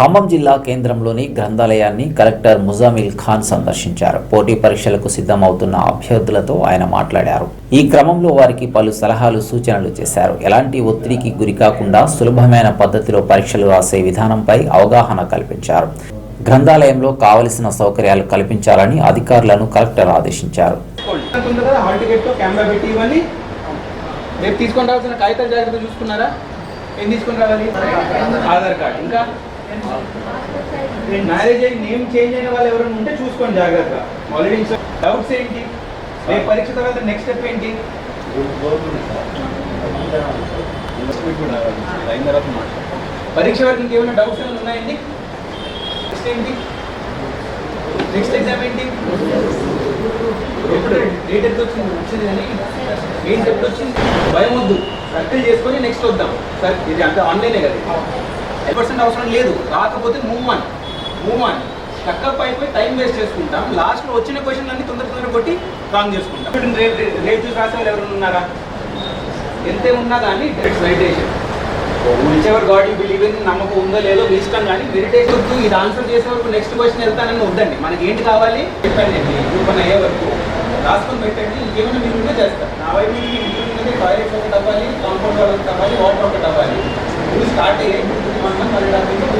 ఖమ్మం జిల్లా కేంద్రంలోని గ్రంథాలయాన్ని కలెక్టర్ ముజామిల్ ఖాన్ సందర్శించారు. పోటీ పరీక్షలకు సిద్ధమవుతున్న అభ్యర్థులతో ఆయన మాట్లాడారు. ఈ క్రమంలో వారికి పలు సలహాలు సూచనలు చేశారు. ఎలాంటి ఒత్తిడికి గురికాకుండా సులభమైన పద్ధతిలో పరీక్షలు రాసే విధానంపై అవగాహన కల్పించారు. గ్రంథాలయంలో కావలసిన సౌకర్యాలు కల్పించాలని అధికారులను కలెక్టర్ ఆదేశించారు. రేపు తీసుకొని రావాల్సిన కాగితాలు జాగ్రత్త చూసుకున్నారా? ఏం తీసుకొని రావాలి? ఆధార్ కార్డ్. ఇంకా? మ్యారేజ్ అయ్యి నేమ్ చేంజ్ అయిన వాళ్ళు ఎవరైనా ఉంటే చూసుకోండి జాగ్రత్త ఆల్రెడీ డౌట్స్ ఏంటి? రేపు పరీక్ష తర్వాత నెక్స్ట్ స్టెప్ ఏంటి. పరీక్ష వరకు ఇంకేమైనా డౌట్స్ ఏమైనా ఉన్నాయండి? నెక్స్ట్ ఏంటి? నెక్స్ట్ ఎగ్జామ్ ఏంటి? ఎప్పుడు డేట్ ఎప్పుడు వచ్చింది? వచ్చింది కానీ ఏంటి ఎప్పుడు వచ్చింది? భయం వద్దు. సర్కిల్ చేసుకొని నెక్స్ట్ వద్దాం. సార్ ఇది అంటే ఆన్లైనే కదా పర్సెంట్ అవసరం లేదు. రాకపోతే మూవ్ ఆన్ మూవ్ ఆన్ టక్కప్ అయిపోయి టైం వేస్ట్ చేసుకుంటాం. లాస్ట్లో వచ్చిన క్వశ్చన్ అన్ని తొందర తొందర కొట్టి రాంగ్ చేసుకుంటాం. రేపు రేపు చూసి రాసే వాళ్ళు ఎవరైనా ఉన్నారా? ఎంతే ఉన్నా కానీ it's meditation ever god you believe in నమ్మకం ఉందో లేదో మీ ఇష్టం కానీ మెడిటేషన్ వద్దు. ఇది ఆన్సర్ చేసే వరకు నెక్స్ట్ క్వశ్చన్ వెళ్తానని వద్దండి. మనకి ఏంటి కావాలి? చెప్పండి గ్రూప్ అయ్యే వరకు. రాసుకొని పెట్టండి. ఇంకేమైనా మీరు ఉంటే చేస్తారు నా వైపు నుంచి మీకు ఇంటి నుండి టాయిలెట్ ఒకటి అవ్వాలి కాంపౌండ్ ఒకటి అవ్వాలి వాటర్ ఒకటి అవ్వాలి